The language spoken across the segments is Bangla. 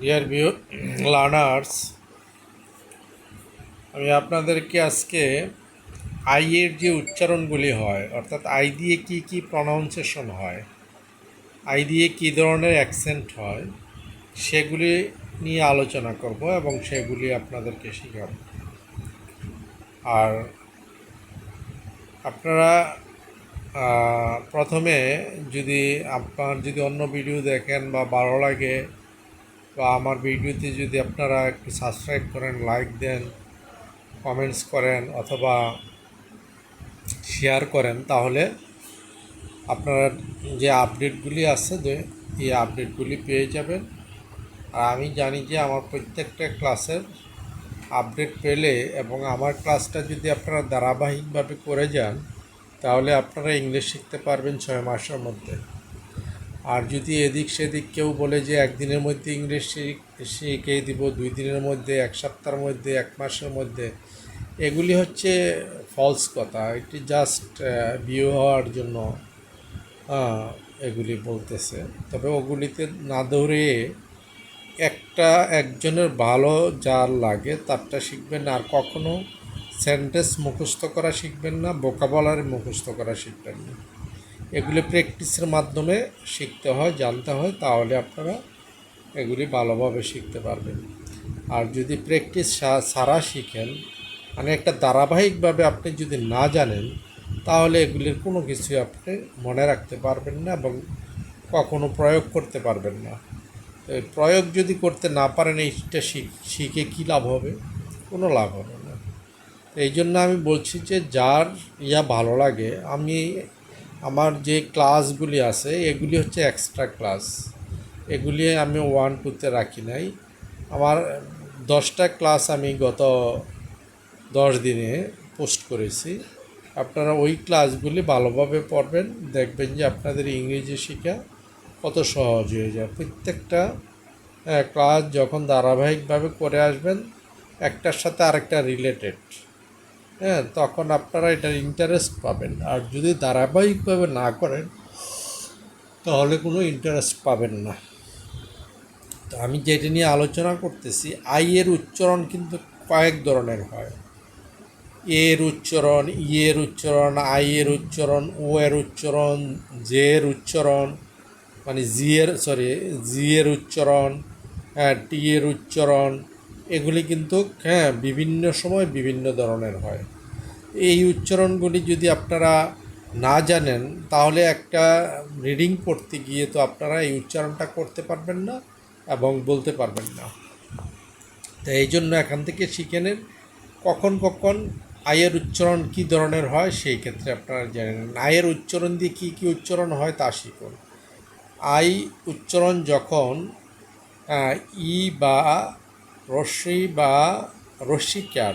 ডিয়ার ভিউ লার্নার্স আমি আপনাদেরকে আজকে আই এর যে উচ্চারণগুলি হয়, অর্থাৎ আই দিয়ে কি কি প্রনাউন্সিয়েশন হয় আই দিয়ে কী ধরনের অ্যাকসেন্ট হয়, সেগুলি নিয়ে আলোচনা করব এবং সেগুলি আপনাদেরকে শেখাব। আর আপনারা প্রথমে যদি আপনার যদি অন্য ভিডিও দেখেন বা ভালো লাগে বা আমার ভিডিওতে যদি আপনারা একটু সাবস্ক্রাইব করেন লাইক দেন কমেন্টস করেন অথবা শেয়ার করেন, তাহলে আপনারা যে আপডেটগুলি আছে যে এই আপডেটগুলি পেয়ে যাবেন। আর আমি জানি যে আমার প্রত্যেকটা ক্লাসের আপডেট পেলে এবং আমার ক্লাসটা যদি আপনারা ধারাবাহিকভাবে করে যান, তাহলে আপনারা ইংলিশ শিখতে পারবেন ছয় মাসের মধ্যে। আর যদি এদিক সেদিক কেউ বলে যে একদিনের মধ্যে ইংলিশ শিখ- শিখিয়ে দিব, দুই দিনের মধ্যে, এক সপ্তাহের মধ্যে, এক মাসের মধ্যে, এগুলি হচ্ছে ফলস কথা। এটি জাস্ট বিয়ে হওয়ার জন্য এগুলি বলতেছে। তবে ওগুলিতে না দৌড়ে একটা একজনের ভালো যার লাগে তারটা শিখবেন, আর কখনো সেন্টেন্স মুখস্থ করা শিখবেন না বোকাবলার মুখস্থ করা শিখবেন না। এগুলি প্র্যাকটিসের মাধ্যমে শিখতে হয়, জানতে হয়, তাহলে আপনারা এগুলি ভালোভাবে শিখতে পারবেন। আর যদি প্র্যাকটিস সারা শিখেন মানে একটা ধারাবাহিকভাবে আপনি যদি না জানেন, তাহলে এগুলির কোনো কিছু আপনি মনে রাখতে পারবেন না এবং কখনো প্রয়োগ করতে পারবেন না। প্রয়োগ যদি করতে না পারেন, এইটা শিখে কী লাভ হবে? কোনো লাভ হবে না। এই জন্য আমি বলছি যে, যার ইয়া ভালো লাগে, আমি আমার যে ক্লাসগুলি আছে, এগুলি হচ্ছে এক্সট্রা ক্লাস এগুলি আমি ওয়ান টুতে রাখি নাই। আমার দশটা ক্লাস আমি গত দশ দিনে পোস্ট করেছি। আপনারা ওই ক্লাসগুলি ভালোভাবে পড়বেন, দেখবেন যে আপনাদের ইংরেজি শেখা কত সহজ হয়ে যায়। প্রত্যেকটা ক্লাস যখন ধারাবাহিকভাবে করে আসবেন, একটার সাথে আরেকটা রিলেটেড হ্যাঁ তখন আপনারা এটার ইন্টারেস্ট পাবেন। আর যদি ধারাবাহিকভাবে না করেন, তাহলে কোনো ইন্টারেস্ট পাবেন না। তো আমি যেটা নিয়ে আলোচনা করতেছি, আই এর উচ্চারণ কিন্তু কয়েক ধরনের হয়। এর উচ্চারণ ইয়ের উচ্চারণ, আই এর উচ্চারণ, ও এর উচ্চারণ, জে এর উচ্চারণ মানে জি এর সরি জি এর উচ্চারণ হ্যাঁ টি এর উচ্চারণ এগুলি কিন্তু হ্যাঁ বিভিন্ন সময় বিভিন্ন ধরনের হয়। এই উচ্চারণগুলি যদি আপনারা না জানেন, তাহলে একটা রিডিং পড়তে গিয়ে তো আপনারা এই উচ্চারণটা করতে পারবেন না এবং বলতে পারবেন না। তো এই জন্য এখান থেকে শিখে নেন, কখন কখন আয়ের উচ্চারণ কী ধরনের হয়, সেই ক্ষেত্রে আপনারা জেনে নেন। আয়ের উচ্চারণ দিয়ে কী কী উচ্চারণ হয় তা শিখুন। আই উচ্চারণ যখন ই বা রশ্মি বা রশ্মিকার,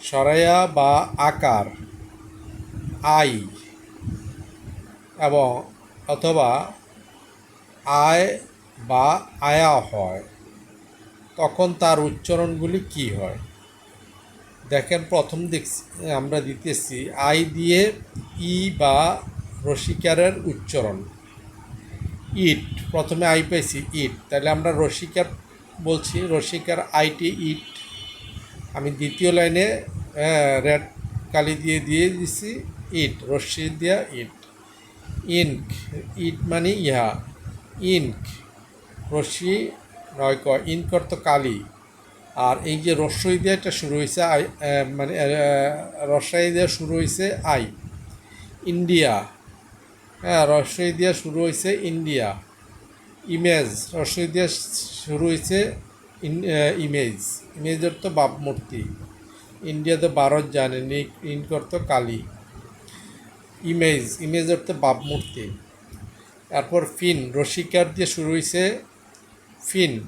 সরায়া বা আকার, আই, এবং অথবা আয় বা আয়া হয়। তখন তার উচ্চারণগুলি কি হয়? দেখেন, প্রথম দিক আমরা দিতেছি আই দিয়ে ই বা রসিকারের উচ্চারণ। ইট, প্রথমে আই পাইছি ইট। তাহলে আমরা রসিকার বলছি, রসিকার আইটি ইট। আমি দ্বিতীয় লাইনে রেড কালি দিয়ে দিয়ে দিছি, ইট, রশ্মি দিয়া ইট। ইনক, ইট মানে ইহা। ইনক, রশ্মি নয় ক, ইনক অর্থ কালি। আর এই যে রস্বই দিয়ে এটা শুরু হয়েছে আই মানে রসাই দিয়ে শুরু হয়েছে আই। ইন্ডিয়া হ্যাঁ রস্বই দিয়ে শুরু হয়েছে ইন্ডিয়া। ইমেজ রস্বই দিয়ে শুরু হয়েছে ইন- ইমেজ। ইমেজ অর্থ ভাবমূর্তি ইন্ডিয়াতে ভারত জানেন ইনক অর্থ কালী। ইমেজ ইমেজ অর্থ ভাবমূর্তি তারপর ফিন, রসিকার দিয়ে শুরু হয়েছে ফিন,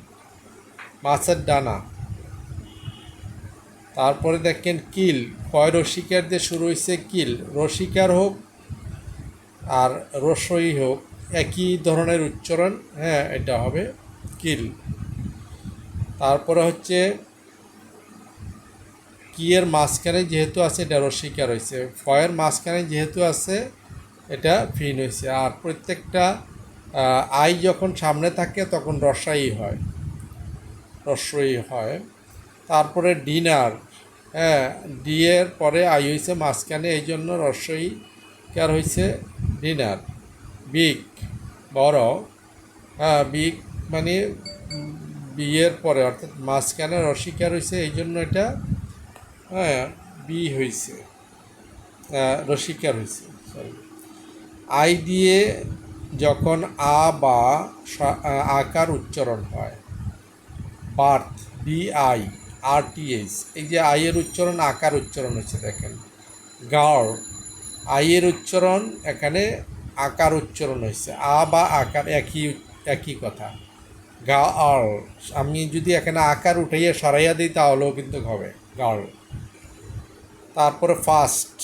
মাছের ডানা। তারপরে দেখেন কিল, কয় রসিকার দিয়ে শুরু হয়েছে কিল। রসিকার হোক আর রসই হোক। একই ধরনের উচ্চারণ হ্যাঁ এটা হবে কিল। তারপরে হচ্ছে কিয়ের মাঝখানে যেহেতু আছে, এটা রসিকার হয়েছে ফয়ের মাঝখানে যেহেতু আছে, এটা ফিন হয়েছে আর প্রত্যেকটা আই যখন সামনে থাকে, তখন রসাই হয় রস্যই হয়। তারপরে ডিনার হ্যাঁ ডি এর পরে আই হয়েছে মাঝখানে এই জন্য রস্যই কার হয়েছে ডিনার। বিগ বড় হ্যাঁ বিগ মানে বিয়ের পরে অর্থাৎ মাঝখানে রসিকার হয়েছে এই জন্য এটা হ্যাঁ বি হয়েছে আহ, রসিকার হয়েছে সরি আই দিয়ে যখন আ বা আকার উচ্চারণ হয় birth B I R T এই যে আইয়ের উচ্চারণ আকার উচ্চারণ হচ্ছে দেখেন। গার্ল আই এর উচ্চারণ এখানে আকার উচ্চারণ হয়েছে আ বা আকার একই একই কথা। গার্ল আমি যদি এখানে আকার উঠাইয়া সরাইয়া দিই, তাহলেও কিন্তু হবে। গার্ল তারপরে first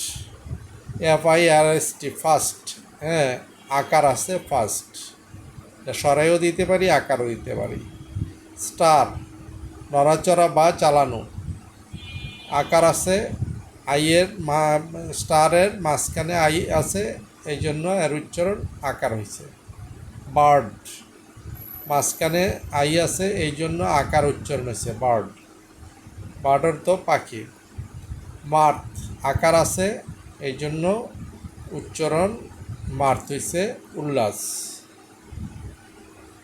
F I R S T first হ্যাঁ আকার আছে ফার্স্ট সরাইও দিতে পারি, আকারও দিতে পারি। স্টার, নড়াচড়া বা চালানো। আকার আছে আইয়ের মা, স্টারের মাঝখানে আই আছে এই জন্য এর উচ্চারণ আকার হয়েছে। বার্ড, মাঝখানে আই আছে এই জন্য আকার উচ্চারণ হয়েছে, বার্ড। বার্ডের তো পাখি। মার্থ, আকার আছে এই জন্য উচ্চারণ মার্থ হয়েছে, উল্লাস।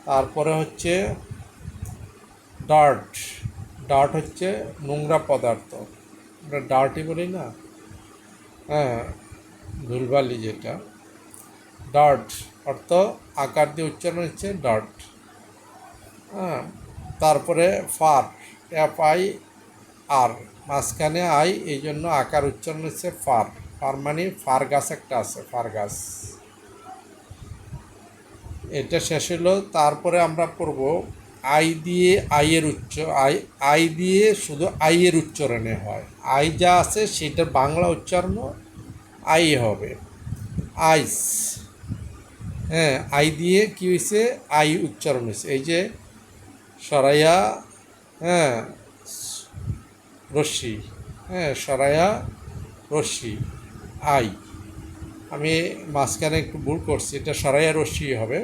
তারপরে হচ্ছে ডার্ট। ডার্ট হচ্ছে নোংরা পদার্থ। আমরা ডার্টই বলি না। হ্যাঁ ধুলবালি যেটা, ডট, অর্থ আকার দিয়ে উচ্চারণ হচ্ছে ডট। হ্যাঁ তারপরে ফার, এফ আই আর, মাঝখানে আই, এই জন্য আকার উচ্চারণ হচ্ছে ফার। ফার মানে ফার গাছ একটা আছে, ফার গাছ। এটা শেষ হলো, তারপরে আমরা পড়ব আই দিয়ে আইয়ের উচ্চ, আই আই দিয়ে শুধু আইয়ের উচ্চারণে হয়। আই যা আছে সেটা বাংলা উচ্চারণও আই হবে। আইস। হ্যাঁ আই দিয়ে কি হয়েছে আই উচ্চারণ হয়েছে এই যে সরাইয়া হ্যাঁ রশ্মি। হ্যাঁ সরাইয়া, রশ্মি, আই। আমি মাঝখানে একটু ভুল করছি। এটা সরাইয়া, রশ্মি হবে।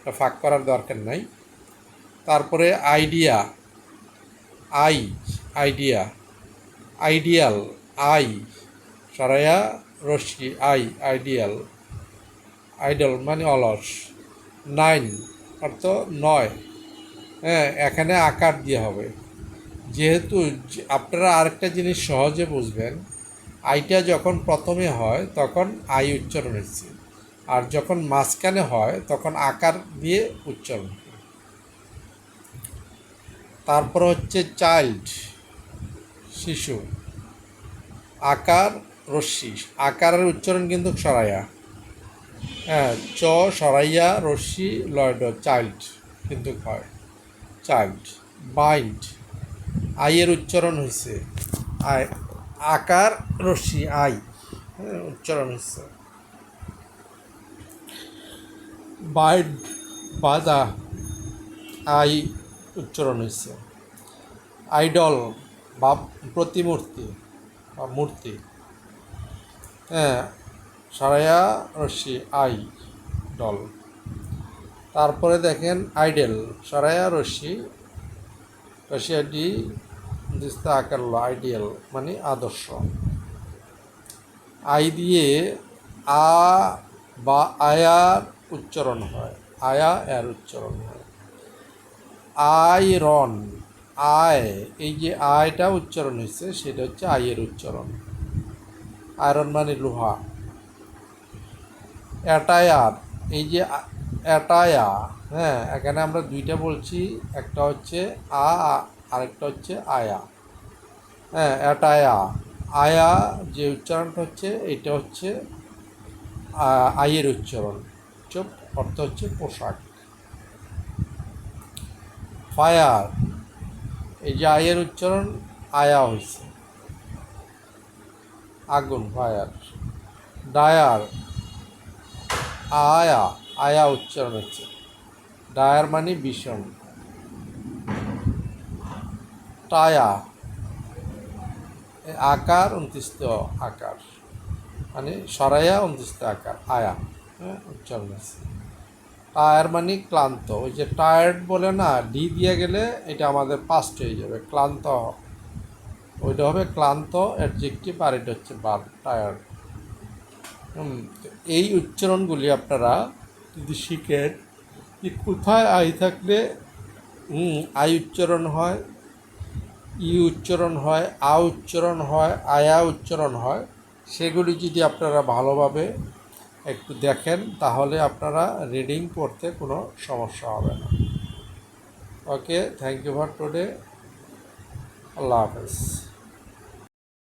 এটা ফাঁক করার দরকার নাই। তারপরে idea. I, idea. Ideal, I. সরাইয়া রশ্মি আই আইডিয়াল আইডল মানে অলস। নাইন অর্থ নয়। হ্যাঁ এখানে আকার দিয়ে হবে। যেহেতু আপনারা আরেকটা জিনিস সহজে বুঝবেন, আইটা যখন প্রথমে হয়, তখন আই উচ্চারণ হচ্ছে। আর যখন মাঝখানে হয়, তখন আকার দিয়ে উচ্চারণ। তারপর হচ্ছে চাইল্ড, শিশু। আকার রশ্মি। আকারের উচ্চারণ কিন্তু সরাইয়া। হ্যাঁ চ সরাইয়া রশ্মি লয়ড চাইল্ড কিন্তু হয়। Child bind. আইয়ের উচ্চারণ হয়েছে আই আকার রশ্মি আই। হ্যাঁ, উচ্চারণ হচ্ছে বাইন্ড বাধা আই উচ্চারণ হয়েছে আইডল বা প্রতিমূর্তি বা মূর্তি। সারায়া রশ্মি, আই, ডল। তারপরে দেখেন আইডেল সরায়া রশ্মি রশিয়া ডি দিস্তা আকারল আইডিয়াল মানে আদর্শ। আই দিয়ে আ বা আয়ার উচ্চারণ হয়, আয়া এর উচ্চারণ হয়। আয়রন আয়, এই যে আয়টা উচ্চারণ হয়েছে, সেটা হচ্ছে আয়ের উচ্চারণ। আয়রন মানে লোহা। অ্যাটায়ার এই যে অ্যাটায়া হ্যাঁ এখানে আমরা দুইটা বলছি, একটা হচ্ছে আ, আরেকটা হচ্ছে আয়া। হ্যাঁ অ্যাটায়া আয়া যে উচ্চারণটা হচ্ছে, এটা হচ্ছে আয়ের উচ্চারণ। চুপ, অর্থ হচ্ছে পোশাক। ফায়ার এই যে আয়ের উচ্চারণ, আয়া হয়েছে আগুন ফায়ার ডায়ার, আয়া আয়া উচ্চারণ হচ্ছে। ডায়ার মানে ভীষণ। টায়া আকার উনত্রিশত আকার। মানে সরাইয়া উনত্রিশত আকার, আয়া হ্যাঁ উচ্চারণ আছে টায়ার মানে ক্লান্ত। ওই যে টায়ার্ড বলে না, ডি দিয়ে গেলে এটা আমাদের পাস্ট হয়ে যাবে, ক্লান্ত ওইটা হবে ক্লান্ত অ্যাডজেক্টিভ আর এটা হচ্ছে বার টায়ার্ড এই উচ্চারণগুলি আপনারা যদি শিখেন যে কোথায় আই থাকলে আই উচ্চারণ হয়, ই উচ্চারণ হয়, আ উচ্চারণ হয়, আয়া উচ্চারণ হয়, সেগুলি যদি আপনারা ভালোভাবে একটু দেখেন, তাহলে আপনারা রিডিং পড়তে কোনো সমস্যা হবে না। Okay thank you for today আল্লাহ হাফেজ।